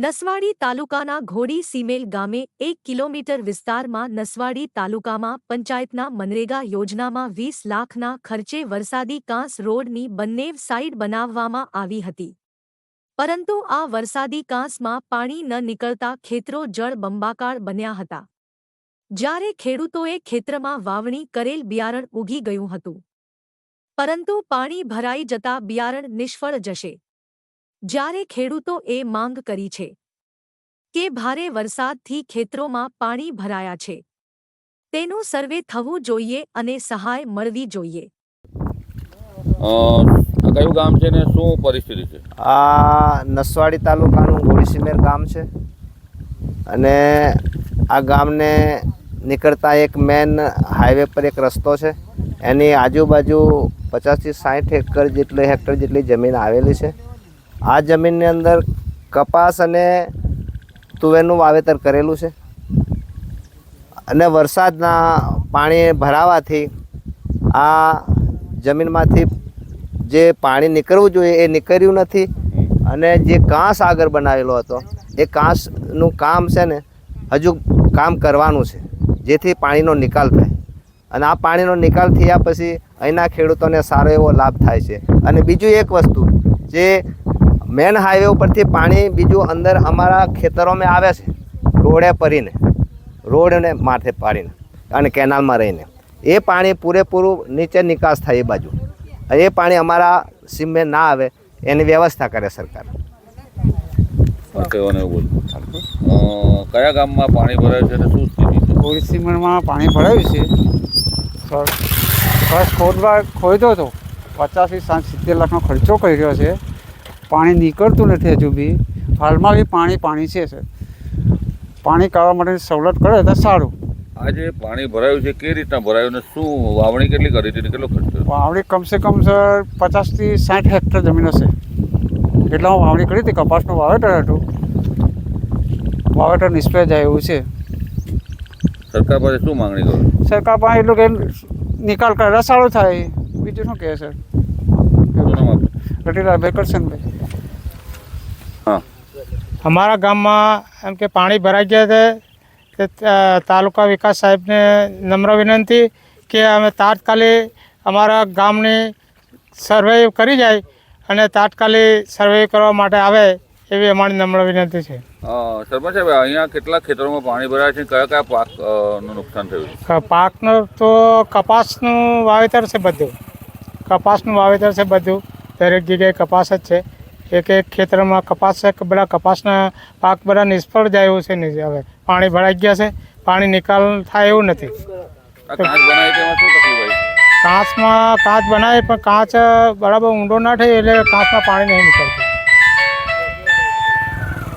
નસવાડી તાલુકાના ઘોડી સીમેલ ગામે એક કિલોમીટર વિસ્તારમાં નસવાડી તાલુકામાં પંચાયતના મનરેગા યોજનામાં વીસ લાખના ખર્ચે વરસાદી કાંસ રોડની બંને સાઇડ બનાવવામાં આવી હતી. પરંતુ આ વરસાદી કાંસમાં પાણી ન નીકળતા ખેતરો જળ બંબાકાર બન્યા હતા. જ્યારે ખેડૂતોએ ખેતરમાં વાવણી કરેલ બિયારણ ઉગી ગયું હતું. પરંતુ પાણી ભરાઈ જતા બિયારણ નિષ્ફળ જશે. જ્યારે ખેડૂતો એ માંગ કરી છે કે ભારે વરસાદથી ખેતરોમાં પાણી ભરાયા છે તેનું સર્વે થવું જોઈએ અને સહાય મળવી જોઈએ. આ કયું ગામ છે ને શું પરિસ્થિતિ છે? આ નસવાડી તાલુકાનું ગોળીસીમેર ગામ છે અને આ ગામને નીકળતા એક મેન હાઈવે પર એક રસ્તો છે. એની આજુબાજુ પચાસથી સાઠ હેક્ટર જેટલી હેક્ટર જેટલી જમીન આવેલી છે. આ જમીનની અંદર કપાસ અને તુવેરનું વાવેતર કરેલું છે. અને વરસાદના પાણી ભરાવાથી આ જમીનમાંથી જે પાણી નીકળવું જોઈએ એ નીકળ્યું નથી. અને જે કાંસ આગળ બનાવેલો હતો, એ કાંસનું કામ છે ને, હજુ કામ કરવાનું છે, જેથી પાણીનો નિકાલ થાય. અને આ પાણીનો નિકાલ થયા પછી અહીંના ખેડૂતોને સારો એવો લાભ થાય છે. અને બીજું એક વસ્તુ, જે મેન હાઈવે ઉપરથી પાણી બીજું અંદર અમારા ખેતરોમાં આવે છે રોડે પરીને રોડને માથે પાડીને અને કેનાલમાં રહીને. એ પાણી પૂરેપૂરું નીચે નિકાસ થાય એ બાજુ. એ પાણી અમારા સીમે ના આવે એની વ્યવસ્થા કરે સરકાર. કયા ગામમાં પાણી ભરાયું છે અને શું સ્થિતિ સિમેન્ટમાં પાણી ભરાયું છે. ફર્સ્ટ ખોદવા ખોદ્યો હતો પચાસથી સાત સિત્તેર લાખનો ખર્ચો કર્યો છે. પાણી નીકળતું નથી હજુ બી. હાલમાં બી પાણી પાણી છે સર. પાણી કાઢવા માટેની સવલત કરે તો સારું. આજે પાણી ભરાયું છે કેવી રીતના ભરાયું ને શું વાવણી કેટલી કરી હતી કેટલો ખર્ચ? વાવણી કમસે કમ સર પચાસથી સાઠ હેક્ટર જમીન હશે. એટલામાં વાવણી કરી હતી કપાસનું વાવેતર હતું. વાવેતર નિષ્ફળ જાય એવું છે. સરકાર પાસે શું માંગણી કરો? સરકાર પાસે એટલું કે નિકાલ કરે રસાળો થાય. બીજું શું કહે સર? રટીલા ભાઈ કરશે ને કરશનભાઈ હા અમારા ગામમાં એમ કે પાણી ભરાઈ ગયા છે તે તાલુકા વિકાસ સાહેબને નમ્ર વિનંતી કે અમે તાત્કાલિક અમારા ગામની સર્વે કરી જાય અને તાત્કાલિક સર્વે કરવા માટે આવે એવી અમારી નમ્ર વિનંતી છે. સરપંચ સાહેબ અહીંયા કેટલા ખેતરોમાં પાણી ભરાય છે કયા કયા પાક નુકસાન થયું છે? પાકનું તો કપાસનું વાવેતર છે બધું. કપાસનું વાવેતર છે બધું. દરેક જગ્યાએ કપાસ જ છે. એક એક ખેતરમાં કપાસ છે બધા કપાસના પાક બધા નિષ્ફળ જાય એવું છે નહીં હવે. પાણી ભરાઈ ગયા છે પાણી નિકાલ થાય એવું નથી. કાચમાં કાચ બનાવે પણ કાચ બરાબર ઊંડો ના થાય એટલે કાચમાં પાણી નહીં નીકળતું.